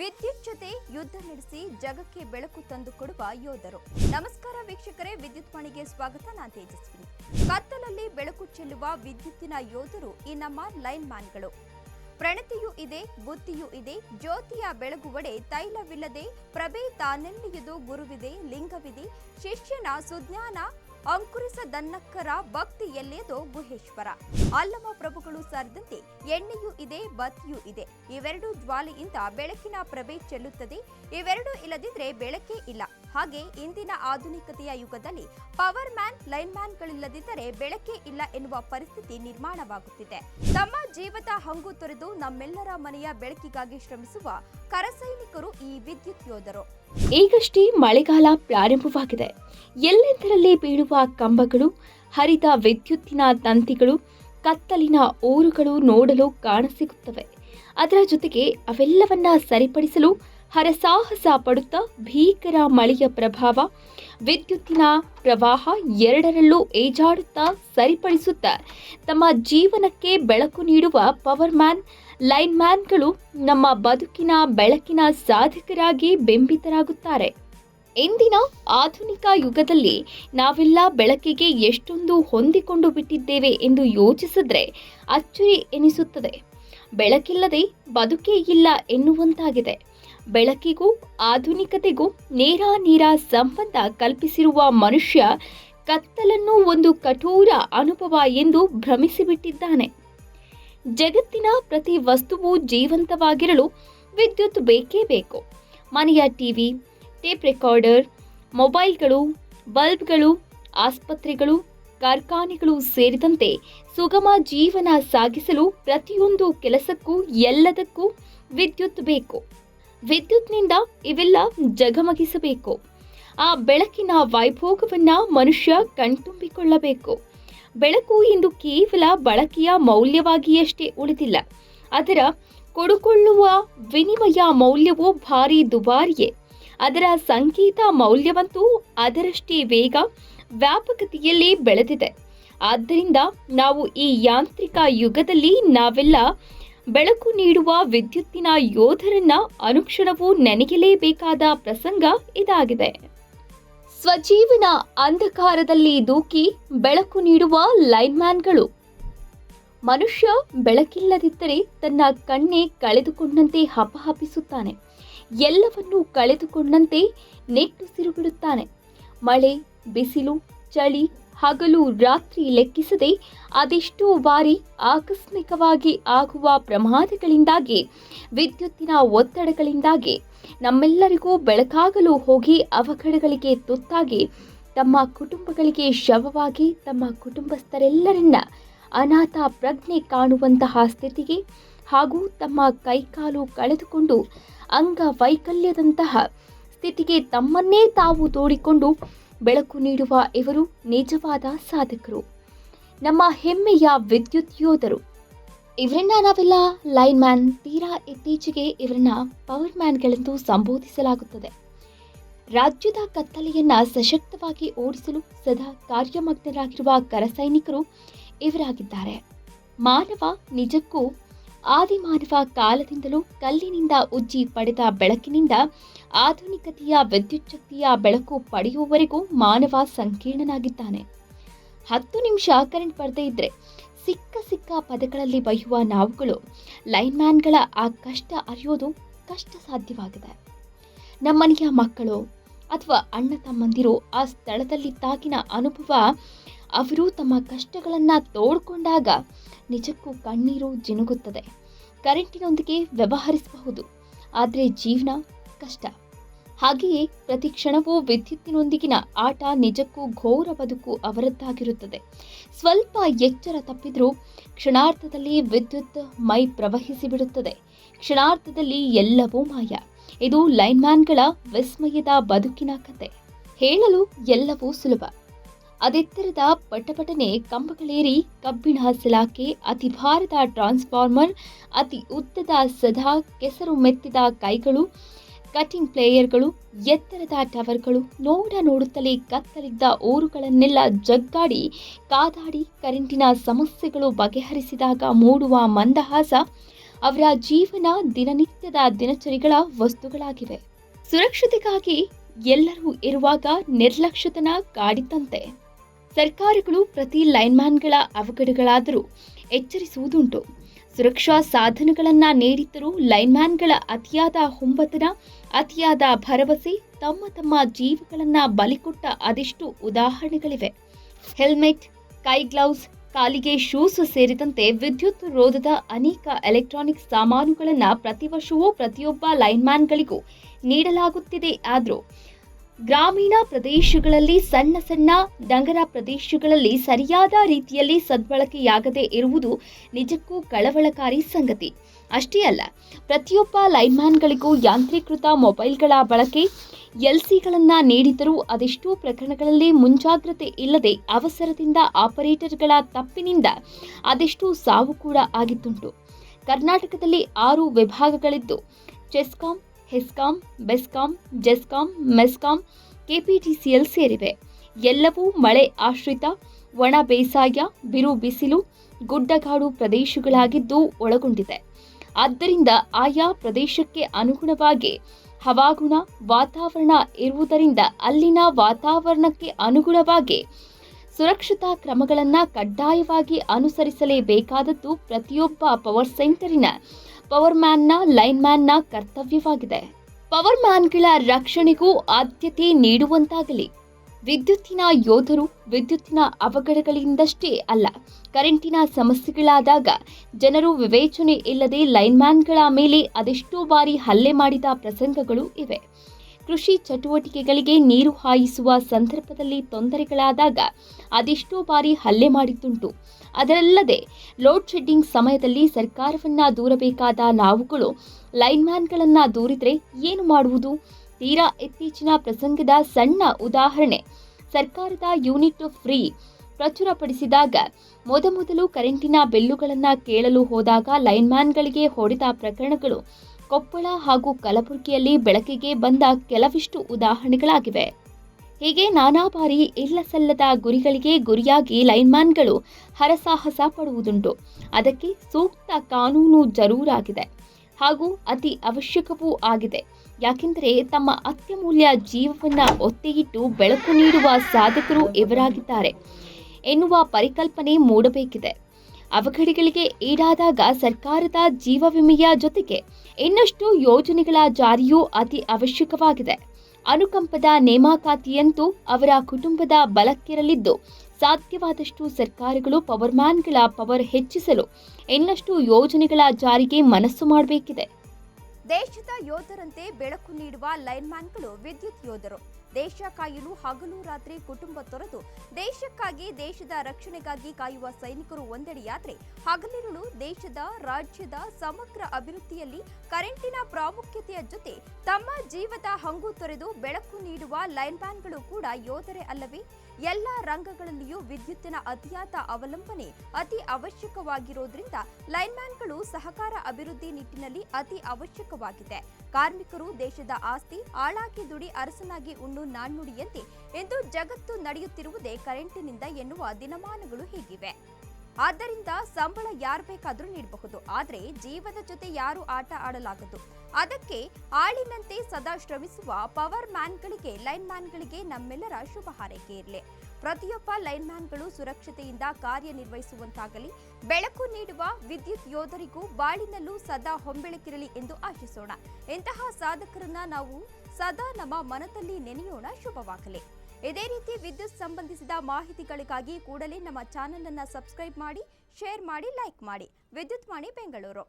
ವಿದ್ಯುತ್ ಜೊತೆ ಯುದ್ಧ ನಡೆಸಿ ಜಗಕ್ಕೆ ಬೆಳಕು ತಂದು ಕೊಡುವ ಯೋಧರು. ನಮಸ್ಕಾರ ವೀಕ್ಷಕರೇ, ವಿದ್ಯುತ್ ಮಣಿಗೆ ಸ್ವಾಗತ. ನಾನು ತೇಜಸ್ವಿನಿ. ಕತ್ತಲಲ್ಲಿ ಬೆಳಕು ಚೆಲ್ಲುವ ವಿದ್ಯುತ್ತಿನ ಯೋಧರು ಈ ನಮ್ಮ ಲೈನ್ ಮ್ಯಾನ್ಗಳು. ಪ್ರಣತಿಯೂ ಇದೆ, ಬುದ್ಧಿಯೂ ಇದೆ, ಜ್ಯೋತಿಯ ಬೆಳಗುವಡೆ ತೈಲವಿಲ್ಲದೆ ಪ್ರಭೆ ನೆಲ್ಲಿಯದು ಗುರುವಿದೆ, ಲಿಂಗವಿದೆ, ಶಿಷ್ಯನ ಸುಜ್ಞಾನ ಅಂಕುರಿಸದನ್ನಕ್ಕರ ಭಕ್ತಿ ಎಲ್ಲೆದು ಗುಹೇಶ್ವರ. ಅಲ್ಲಮ ಪ್ರಭುಗಳು ಸೇರಿದಂತೆ ಎಣ್ಣೆಯೂ ಇದೆ, ಬತ್ತಿಯೂ ಇದೆ. ಇವೆರಡು ಜ್ವಾಲೆಯಿಂದ ಬೆಳಕಿನ ಪ್ರಭೆ ಚೆಲ್ಲುತ್ತದೆ. ಇವೆರಡು ಇಲ್ಲದಿದ್ರೆ ಬೆಳಕೇ ಇಲ್ಲ. ಹಾಗೆ ಇಂದಿನ ಆಧುನಿಕತೆಯ ಯುಗದಲ್ಲಿ ಪವರ್ ಮ್ಯಾನ್, ಲೈನ್ ಮ್ಯಾನ್ಗಳಿಲ್ಲದಿದ್ದರೆ ಬೆಳಕೇ ಇಲ್ಲ ಎನ್ನುವ ಪರಿಸ್ಥಿತಿ ನಿರ್ಮಾಣವಾಗುತ್ತಿದೆ. ತಮ್ಮ ಜೀವದ ಹಂಗು ತೊರೆದು ನಮ್ಮೆಲ್ಲರ ಮನೆಯ ಬೆಳಕಿಗಾಗಿ ಶ್ರಮಿಸುವ ಕರಸೈನಿಕರು ಈ ವಿದ್ಯುತ್ ಯೋಧರು. ಈಗಷ್ಟೇ ಮಳೆಗಾಲ ಪ್ರಾರಂಭವಾಗಿದೆ. ಎಲ್ಲೆಂದರಲ್ಲಿ ಬೀಳುವ ಕಂಬಗಳು, ಹರಿದ ವಿದ್ಯುತ್ತಿನ ತಂತಿಗಳು, ಕತ್ತಲಿನ ಊರುಗಳು ನೋಡಲು ಕಾಣಸಿಗುತ್ತವೆ. ಅದರ ಜೊತೆಗೆ ಅವೆಲ್ಲವನ್ನ ಸರಿಪಡಿಸಲು ಹರಸಾಹಸ ಪಡುತ್ತಾ ಭೀಕರ ಮಳೆಯ ಪ್ರಭಾವ, ವಿದ್ಯುತ್ತಿನ ಪ್ರವಾಹ ಎರಡರಲ್ಲೂ ಏಜಾಡುತ್ತಾ ಸರಿಪಡಿಸುತ್ತಾ ತಮ್ಮ ಜೀವನಕ್ಕೆ ಬೆಳಕು ನೀಡುವ ಪವರ್ ಮ್ಯಾನ್, ಲೈನ್ ಮ್ಯಾನ್ಗಳು ನಮ್ಮ ಬದುಕಿನ ಬೆಳಕಿನ ಸಾಧಕರಾಗಿ ಬೆಂಬಿತರಾಗುತ್ತಾರೆ. ಇಂದಿನ ಆಧುನಿಕ ಯುಗದಲ್ಲಿ ನಾವೆಲ್ಲ ಬೆಳಕಿಗೆ ಎಷ್ಟೊಂದು ಹೊಂದಿಕೊಂಡು ಬಿಟ್ಟಿದ್ದೇವೆ ಎಂದು ಯೋಚಿಸಿದ್ರೆ ಅಚ್ಚರಿ ಎನಿಸುತ್ತದೆ. ಬೆಳಕಿಲ್ಲದೆ ಬದುಕೇ ಇಲ್ಲ ಎನ್ನುವಂತಾಗಿದೆ. ಬೆಳಕಿಗೂ ಆಧುನಿಕತೆಗೂ ನೇರ ನೇರ ಸಂಬಂಧ ಕಲ್ಪಿಸಿರುವ ಮನುಷ್ಯ ಕತ್ತಲನ್ನು ಒಂದು ಕಠೋರ ಅನುಭವ ಎಂದು ಭ್ರಮಿಸಿಬಿಟ್ಟಿದ್ದಾನೆ. ಜಗತ್ತಿನ ಪ್ರತಿ ವಸ್ತುವು ಜೀವಂತವಾಗಿರಲು ವಿದ್ಯುತ್ ಬೇಕೇ ಬೇಕು. ಮನೆಯ ಟಿವಿ ಟೇಪ್ ರೆಕಾರ್ಡರ್, ಮೊಬೈಲ್ಗಳು, ಬಲ್ಬ್ಗಳು, ಆಸ್ಪತ್ರೆಗಳು, ಕಾರ್ಖಾನೆಗಳು ಸೇರಿದಂತೆ ಸುಗಮ ಜೀವನ ಸಾಗಿಸಲು ಪ್ರತಿಯೊಂದು ಕೆಲಸಕ್ಕೂ ಎಲ್ಲದಕ್ಕೂ ವಿದ್ಯುತ್ ಬೇಕು. ವಿದ್ಯುತ್ನಿಂದ ಇವೆಲ್ಲ ಜಗಮಗಿಸಬೇಕು. ಆ ಬೆಳಕಿನ ವೈಭೋಗವನ್ನು ಮನುಷ್ಯ ಕಣ್ತುಂಬಿಕೊಳ್ಳಬೇಕು. ಬೆಳಕು ಇಂದು ಕೇವಲ ಬಳಕೆಯ ಮೌಲ್ಯವಾಗಿಯಷ್ಟೇ ಉಳಿದಿಲ್ಲ. ಅದರ ಕೊಡುಕೊಳ್ಳುವ ವಿನಿಮಯ ಮೌಲ್ಯವು ಭಾರಿ ದುಬಾರಿಯೇ. ಅದರ ಸಂಕೇತ ಮೌಲ್ಯವಂತೂ ಅದರಷ್ಟೇ ವೇಗ ವ್ಯಾಪಕತೆಯಲ್ಲಿ ಬೆಳೆದಿದೆ. ಆದ್ದರಿಂದ ನಾವು ಈ ಯಾಂತ್ರಿಕ ಯುಗದಲ್ಲಿ ನಾವೆಲ್ಲ ಬೆಳಕು ನೀಡುವ ವಿದ್ಯುತ್ತಿನ ಯೋಧರನ್ನ ಅನುಕ್ಷಣವೂ ನೆನೆಯಲೇಬೇಕಾದ ಪ್ರಸಂಗ ಇದಾಗಿದೆ. ಸ್ವಜೀವನ ಅಂಧಕಾರದಲ್ಲಿ ದೂಕಿ ಬೆಳಕು ನೀಡುವ ಲೈನ್ಮ್ಯಾನ್ಗಳು. ಮನುಷ್ಯ ಬೆಳಕಿಲ್ಲದಿದ್ದರೆ ತನ್ನ ಕಣ್ಣೇ ಕಳೆದುಕೊಂಡಂತೆ ಹಪಹಪಿಸುತ್ತಾನೆ ಎಲ್ಲವನ್ನೂ ಕಳೆದುಕೊಂಡಂತೆ ನೆಟ್ಟುಸಿರು ಬಿಡುತ್ತಾನೆ ಮಳೆ, ಬಿಸಿಲು, ಚಳಿ ಹಗಲು ರಾತ್ರಿ ಲೆಕ್ಕಿಸದೆ ಅದೆಷ್ಟೋ ಬಾರಿ ಆಕಸ್ಮಿಕವಾಗಿ ಆಗುವ ಪ್ರಮಾದಗಳಿಂದಾಗಿ, ವಿದ್ಯುತ್ತಿನ ಒತ್ತಡಗಳಿಂದಾಗಿ ನಮ್ಮೆಲ್ಲರಿಗೂ ಬೆಳಕಾಗಲು ಹೋಗಿ ಅವಘಡಗಳಿಗೆ ತುತ್ತಾಗಿ ತಮ್ಮ ಕುಟುಂಬಗಳಿಗೆ ಶವವಾಗಿ ತಮ್ಮ ಕುಟುಂಬಸ್ಥರೆಲ್ಲರನ್ನ ಅನಾಥ ಪ್ರಜ್ಞೆ ಕಾಣುವಂತಹ ಸ್ಥಿತಿಗೆ ಹಾಗೂ ತಮ್ಮ ಕೈಕಾಲು ಕಳೆದುಕೊಂಡು ಅಂಗವೈಕಲ್ಯದಂತಹ ಸ್ಥಿತಿಗೆ ತಮ್ಮನ್ನೇ ತಾವು ತೋಡಿಕೊಂಡು ಬೆಳಕು ನೀಡುವ ಇವರು ನಿಜವಾದ ಸಾಧಕರು. ನಮ್ಮ ಹೆಮ್ಮೆಯ ವಿದ್ಯುತ್ ಯೋಧರು. ಇವರನ್ನ ನಾವೆಲ್ಲ ಲೈನ್ ಮ್ಯಾನ್ ತೀರಾ ಇತ್ತೀಚೆಗೆ ಇವರನ್ನ ಪವರ್ ಮ್ಯಾನ್ಗಳೆಂದು ಸಂಬೋಧಿಸಲಾಗುತ್ತದೆ. ರಾಜ್ಯದ ಕತ್ತಲೆಯನ್ನ ಸಶಕ್ತವಾಗಿ ಓಡಿಸಲು ಸದಾ ಕಾರ್ಯಮಗ್ನರಾಗಿರುವ ಕರಸೈನಿಕರು ಇವರಾಗಿದ್ದಾರೆ. ಮಾನವ ನಿಜಕ್ಕೂ ಆದಿಮಾನವ ಕಾಲದಿಂದಲೂ ಕಲ್ಲಿನಿಂದ ಉಜ್ಜಿ ಪಡೆದ ಬೆಳಕಿನಿಂದ ಆಧುನಿಕತೆಯ ವಿದ್ಯುಚ್ಛಕ್ತಿಯ ಬೆಳಕು ಪಡೆಯುವವರೆಗೂ ಮಾನವ ಸಂಕೀರ್ಣನಾಗಿದ್ದಾನೆ. ಹತ್ತು ನಿಮಿಷ ಕರೆಂಟ್ ಬರದೇ ಇದ್ರೆ ಸಿಕ್ಕ ಸಿಕ್ಕ ಪದಗಳಲ್ಲಿ ಬಯ್ಯುವ ನಾವುಗಳು ಲೈನ್ಮ್ಯಾನ್ಗಳ ಆ ಕಷ್ಟ ಅರಿಯೋದು ಕಷ್ಟ ಸಾಧ್ಯವಾಗಿದೆ. ನಮ್ಮನೆಯ ಮಕ್ಕಳು ಅಥವಾ ಅಣ್ಣ ತಮ್ಮಂದಿರು ಆ ಸ್ಥಳದಲ್ಲಿ ಸ್ಥಳದಲ್ಲಿದ್ದಾಗಿನ ಅನುಭವ ಅವರು ತಮ್ಮ ಕಷ್ಟಗಳನ್ನು ತೋಡ್ಕೊಂಡಾಗ ನಿಜಕ್ಕೂ ಕಣ್ಣೀರು ಜಿನುಗುತ್ತದೆ. ಕರೆಂಟಿನೊಂದಿಗೆ ವ್ಯವಹರಿಸಬಹುದು. ಆದರೆ ಜೀವನ ಕಷ್ಟ. ಹಾಗೆಯೇ ಪ್ರತಿ ಕ್ಷಣವೂ ವಿದ್ಯುತ್ತಿನೊಂದಿಗಿನ ಆಟ ನಿಜಕ್ಕೂ ಘೋರ ಬದುಕು ಅವರದ್ದಾಗಿರುತ್ತದೆ. ಸ್ವಲ್ಪ ಎಚ್ಚರ ತಪ್ಪಿದರೂ ಕ್ಷಣಾರ್ಥದಲ್ಲಿ ವಿದ್ಯುತ್ ಮೈ ಪ್ರವಹಿಸಿ ಬಿಡುತ್ತದೆ ಕ್ಷಣಾರ್ಥದಲ್ಲಿ ಎಲ್ಲವೂ ಮಾಯ. ಇದು ಲೈನ್ಮ್ಯಾನ್ಗಳ ವಿಸ್ಮಯದ ಬದುಕಿನ ಕತೆ. ಹೇಳಲು ಎಲ್ಲವೂ ಸುಲಭ. ಅದೆತ್ತರದ ಪಟಪಟನೆ ಕಂಬಗಳೇರಿ ಕಬ್ಬಿಣ ಸಲಾಕೆ ಅತಿ ಭಾರದ ಟ್ರಾನ್ಸ್ಫಾರ್ಮರ್, ಅತಿ ಉದ್ದದ ಸದಾ ಕೆಸರು ಮೆತ್ತಿದ ಕೈಗಳು ಕಟಿಂಗ್ ಪ್ಲೇಯರ್ಗಳು ಎತ್ತರದ ಟವರ್ಗಳು, ನೋಡ ನೋಡುತ್ತಲೇ ಕತ್ತಲಿದ್ದ ಊರುಗಳನ್ನೆಲ್ಲ ಜಗ್ಗಾಡಿ, ಕಾದಾಡಿ ಕರೆಂಟಿನ ಸಮಸ್ಯೆಗಳು ಬಗೆಹರಿಸಿದಾಗ ಮೂಡುವ ಮಂದಹಾಸ ಅವರ ಜೀವನ ದಿನನಿತ್ಯದ ದಿನಚರಿಗಳ ವಸ್ತುಗಳಾಗಿವೆ. ಸುರಕ್ಷತೆಗಾಗಿ ಎಲ್ಲರೂ ಇರುವಾಗ ನಿರ್ಲಕ್ಷ್ಯತನ ಕಾಡಿತಂತೆ ಸರ್ಕಾರಗಳು ಪ್ರತಿ ಲೈನ್ಮ್ಯಾನ್ಗಳ ಅವಘಡಗಳಾದರೂ ಎಚ್ಚರಿಸುವುದುಂಟು. ಸುರಕ್ಷಾ ಸಾಧನಗಳನ್ನು ನೀಡಿದ್ದರೂ ಲೈನ್ಮ್ಯಾನ್ಗಳ ಅತಿಯಾದ ಹೊಂಬತನ ಅತಿಯಾದ ಭರವಸೆ, ತಮ್ಮ ತಮ್ಮ ಜೀವಗಳನ್ನು ಬಲಿಕೊಟ್ಟ ಅದೆಷ್ಟು ಉದಾಹರಣೆಗಳಿವೆ. ಹೆಲ್ಮೆಟ್, ಕೈ ಗ್ಲೌಸ್, ಕಾಲಿಗೆ ಶೂಸ್ ಸೇರಿದಂತೆ ವಿದ್ಯುತ್ ರೋಧದ ಅನೇಕ ಎಲೆಕ್ಟ್ರಾನಿಕ್ ಸಾಮಾನುಗಳನ್ನು ಪ್ರತಿ ವರ್ಷವೂ ಪ್ರತಿಯೊಬ್ಬ ಲೈನ್ಮ್ಯಾನ್ಗಳಿಗೂ ನೀಡಲಾಗುತ್ತಿದೆ ಆದರೂ ಗ್ರಾಮೀಣ ಪ್ರದೇಶಗಳಲ್ಲಿ ಸಣ್ಣ ಸಣ್ಣ ನಗರ ಪ್ರದೇಶಗಳಲ್ಲಿ ಸರಿಯಾದ ರೀತಿಯಲ್ಲಿ ಸದ್ಬಳಕೆಯಾಗದೇ ಇರುವುದು ನಿಜಕ್ಕೂ ಕಳವಳಕಾರಿ ಸಂಗತಿ. ಅಷ್ಟೇ ಅಲ್ಲ, ಪ್ರತಿಯೊಬ್ಬ ಲೈನ್ಮ್ಯಾನ್ಗಳಿಗೂ ಯಾಂತ್ರೀಕೃತ ಮೊಬೈಲ್ಗಳ ಬಳಕೆ, ಎಲ್ಸಿಗಳನ್ನು ನೀಡಿದರೂ ಅದೆಷ್ಟೋ ಪ್ರಕರಣಗಳಲ್ಲಿ ಮುಂಜಾಗ್ರತೆ ಇಲ್ಲದೆ ಅವಸರದಿಂದ ಆಪರೇಟರ್ಗಳ ತಪ್ಪಿನಿಂದ ಅದೆಷ್ಟೋ ಸಾವು ಕೂಡ ಆಗಿದ್ದುಂಟು ಕರ್ನಾಟಕದಲ್ಲಿ ಆರು ವಿಭಾಗಗಳಿದ್ದು, ಚೆಸ್ಕಾಂ ಹೆಸ್ಕಾಂ, ಬೆಸ್ಕಾಂ, ಜೆಸ್ಕಾಂ, ಮೆಸ್ಕಾಂ, ಕೆಪಿಟಿಸಿಎಲ್ ಸೇರಿವೆ. ಎಲ್ಲವೂ ಮಳೆ ಆಶ್ರಿತ, ಒಣ ಬೇಸಾಯ, ಬಿರು ಬಿಸಿಲು, ಗುಡ್ಡಗಾಡು ಪ್ರದೇಶಗಳಾಗಿದ್ದು ಒಳಗೊಂಡಿದೆ. ಆದ್ದರಿಂದ ಆಯಾ ಪ್ರದೇಶಕ್ಕೆ ಅನುಗುಣವಾಗಿ ಹವಾಗುಣ, ವಾತಾವರಣ ಇರುವುದರಿಂದ ಅಲ್ಲಿನ ವಾತಾವರಣಕ್ಕೆ ಅನುಗುಣವಾಗಿ ಸುರಕ್ಷತಾ ಕ್ರಮಗಳನ್ನು ಕಡ್ಡಾಯವಾಗಿ ಅನುಸರಿಸಲೇಬೇಕಾದದ್ದು ಪ್ರತಿಯೊಬ್ಬ ಪವರ್ ಸೆಂಟರಿನ ಪವರ್ ಮ್ಯಾನ್ನ ಲೈನ್ಮ್ಯಾನ್ನ ಕರ್ತವ್ಯವಾಗಿದೆ. ಪವರ್ ಮ್ಯಾನ್ಗಳ ರಕ್ಷಣೆಗೂ ಆದ್ಯತೆ ನೀಡುವಂತಾಗಲಿ. ವಿದ್ಯುತ್ತಿನ ಯೋಧರು ವಿದ್ಯುತ್ತಿನ ಅವಘಡಗಳಿಂದಷ್ಟೇ ಅಲ್ಲ, ಕರೆಂಟಿನ ಸಮಸ್ಯೆಗಳಾದಾಗ ಜನರು ವಿವೇಚನೆ ಇಲ್ಲದೆ ಲೈನ್ಮ್ಯಾನ್ಗಳ ಮೇಲೆ ಅದೆಷ್ಟೋ ಬಾರಿ ಹಲ್ಲೆ ಮಾಡಿದ ಪ್ರಸಂಗಗಳು ಇವೆ. ಕೃಷಿ ಚಟುವಟಿಕೆಗಳಿಗೆ ನೀರು ಹಾಯಿಸುವ ಸಂದರ್ಭದಲ್ಲಿ ತೊಂದರೆಗಳಾದಾಗ ಅದೆಷ್ಟೋ ಬಾರಿ ಹಲ್ಲೆ ಮಾಡಿದ್ದುಂಟು. ಅದರಲ್ಲದೆ ಲೋಡ್ ಶೆಡ್ಡಿಂಗ್ ಸಮಯದಲ್ಲಿ ಸರ್ಕಾರವನ್ನ ದೂರಬೇಕಾದ ನಾವುಗಳು ಲೈನ್ಮ್ಯಾನ್ಗಳನ್ನು ದೂರಿದರೆ ಏನು ಮಾಡುವುದು? ತೀರಾ ಇತ್ತೀಚಿನ ಪ್ರಸಂಗದ ಸಣ್ಣ ಉದಾಹರಣೆ. ಸರ್ಕಾರದ ಯೂನಿಟ್ ಫ್ರೀ ಪ್ರಚುರಪಡಿಸಿದಾಗ ಮೊದಮೊದಲು ಕರೆಂಟಿನ ಬಿಲ್ಲುಗಳನ್ನು ಕೇಳಲು ಹೋದಾಗ ಲೈನ್ಮ್ಯಾನ್ಗಳಿಗೆ ಹೊಡೆದ ಪ್ರಕರಣಗಳು ಕೊಪ್ಪಳ ಹಾಗೂ ಕಲಬುರಗಿಯಲ್ಲಿ ಬೆಳಕಿಗೆ ಬಂದ ಕೆಲವಿಷ್ಟು ಉದಾಹರಣೆಗಳಾಗಿವೆ. ಹೀಗೆ ನಾನಾ ಬಾರಿ ಇಲ್ಲ ಸಲ್ಲದ ಗುರಿಗಳಿಗೆ ಗುರಿಯಾಗಿ ಲೈನ್ಮ್ಯಾನ್ಗಳು ಹರಸಾಹಸ ಪಡುವುದುಂಟು. ಅದಕ್ಕೆ ಸೂಕ್ತ ಕಾನೂನು ಜರೂರಾಗಿದೆ. ಹಾಗೂ ಅತಿ ಅವಶ್ಯಕವೂ ಆಗಿದೆ. ಯಾಕೆಂದರೆ ತಮ್ಮ ಅತ್ಯಮೂಲ್ಯ ಜೀವವನ್ನು ಒತ್ತೆಯಿಟ್ಟು ಬೆಳಕು ನೀಡುವ ಸಾಧಕರು ಇವರಾಗಿದ್ದಾರೆ. ಎನ್ನುವ ಪರಿಕಲ್ಪನೆ ಮೂಡಬೇಕಿದೆ. ಅವಘಡಗಳಿಗೆ ಈಡಾದಾಗ ಸರ್ಕಾರದ ಜೀವ ವಿಮೆಯ ಜೊತೆಗೆ ಇನ್ನಷ್ಟು ಯೋಜನೆಗಳ ಜಾರಿಯೂ ಅತಿ ಅವಶ್ಯಕವಾಗಿದೆ. ಅನುಕಂಪದ ನೇಮಕಾತಿಯಂತೂ ಅವರ ಕುಟುಂಬದ ಬಲಕ್ಕಿರಲಿದ್ದು, ಸಾಧ್ಯವಾದಷ್ಟು ಸರ್ಕಾರಗಳು ಪವರ್ಮ್ಯಾನ್ಗಳ ಪವರ್ ಹೆಚ್ಚಿಸಲು ಇನ್ನಷ್ಟು ಯೋಜನೆಗಳ ಜಾರಿಗೆ ಮನಸ್ಸು ಮಾಡಬೇಕಿದೆ. ದೇಶದ ಯೋಧರಂತೆ ಬೆಳಕು ನೀಡುವ ಲೈನ್ಮ್ಯಾನ್ಗಳು ವಿದ್ಯುತ್ ಯೋಧರು. ದೇಶ ಕಾಯಲು ಹಗಲು ರಾತ್ರಿ ಕುಟುಂಬ ತೊರೆದು ದೇಶಕ್ಕಾಗಿ, ದೇಶದ ರಕ್ಷಣೆಗಾಗಿ ಕಾಯುವ ಸೈನಿಕರು ಒಂದೆಡೆಯಾದರೆ ಹಗಲಿರುಳು ದೇಶದ, ರಾಜ್ಯದ ಸಮಗ್ರ ಅಭಿವೃದ್ಧಿಯಲ್ಲಿ ಕರೆಂಟಿನ ಪ್ರಾಮುಖ್ಯತೆಯ ಜೊತೆ ತಮ್ಮ ಜೀವದ ಹಂಗು ತೊರೆದು ಬೆಳಕು ನೀಡುವ ಲೈನ್ಮ್ಯಾನ್ಗಳು ಕೂಡ ಯೋಧರೇ ಅಲ್ಲವೇ? ಎಲ್ಲ ರಂಗಗಳಲ್ಲಿಯೂ ವಿದ್ಯುತ್ತಿನ ಅತಿಯಾದ ಅವಲಂಬನೆ ಅತಿ ಅವಶ್ಯಕವಾಗಿರೋದ್ರಿಂದ ಲೈನ್ಮ್ಯಾನ್ಗಳು ಸಹಕಾರ ಅಭಿವೃದ್ಧಿ ನಿಟ್ಟಿನಲ್ಲಿ ಅತಿ ಅವಶ್ಯಕವಾಗಿದೆ. ಕಾರ್ಮಿಕರು ದೇಶದ ಆಸ್ತಿ ಆಳಾಗಿ ದುಡಿ ಅರಸನಾಗಿ ಉಣ್ಣು ನಾಣ್ಣುಡಿಯಂತೆ ಎಂದು ಜಗತ್ತು ನಡೆಯುತ್ತಿರುವುದೇ ಕರೆಂಟಿನಿಂದ ಎನ್ನುವ ದಿನಮಾನಗಳು ಹೀಗಿವೆ. ಆದ್ದರಿಂದ ಸಂಬಳ ಯಾರು ಬೇಕಾದರೂ ನೀಡಬಹುದು. ಆದರೆ ಜೀವದ ಜೊತೆ ಯಾರು ಆಟ ಆಡಲಾಗದು? ಅದಕ್ಕೆ ಆಳಿನಂತೆ ಸದಾ ಶ್ರಮಿಸುವ ಪವರ್ ಮ್ಯಾನ್ಗಳಿಗೆ, ಲೈನ್ ಮ್ಯಾನ್ಗಳಿಗೆ ನಮ್ಮೆಲ್ಲರ ಶುಭ ಹಾರೈಕೆ ಇರಲಿ. ಪ್ರತಿಯೊಬ್ಬ ಲೈನ್ ಮ್ಯಾನ್ಗಳು ಸುರಕ್ಷತೆಯಿಂದ ಕಾರ್ಯನಿರ್ವಹಿಸುವಂತಾಗಲಿ, ಬೆಳಕು ನೀಡುವ ವಿದ್ಯುತ್ ಯೋಧರಿಗೂ ಬಾಳಿನಲ್ಲೂ ಸದಾ ಹೊಂಬೆಳಕಿರಲಿ ಎಂದು ಆಶಿಸೋಣ. ಇಂತಹ ಸಾಧಕರನ್ನ ನಾವು ಸದಾ ನಮ್ಮ ಮನದಲ್ಲಿ ನೆನೆಯೋಣ. ಶುಭವಾಗಲಿ. ಇದೇ ರೀತಿ ವಿದ್ಯುತ್ ಸಂಬಂಧಿಸಿದ ಮಾಹಿತಿಗಳಿಗಾಗಿ ಕೂಡಲೇ ನಮ್ಮ ಚಾನೆಲ್ ಅನ್ನು ಸಬ್ಸ್ಕ್ರೈಬ್ ಮಾಡಿ, ಶೇರ್ ಮಾಡಿ, ಲೈಕ್ ಮಾಡಿ. ವಿದ್ಯುತ್ ವಾಣಿ ಬೆಂಗಳೂರು.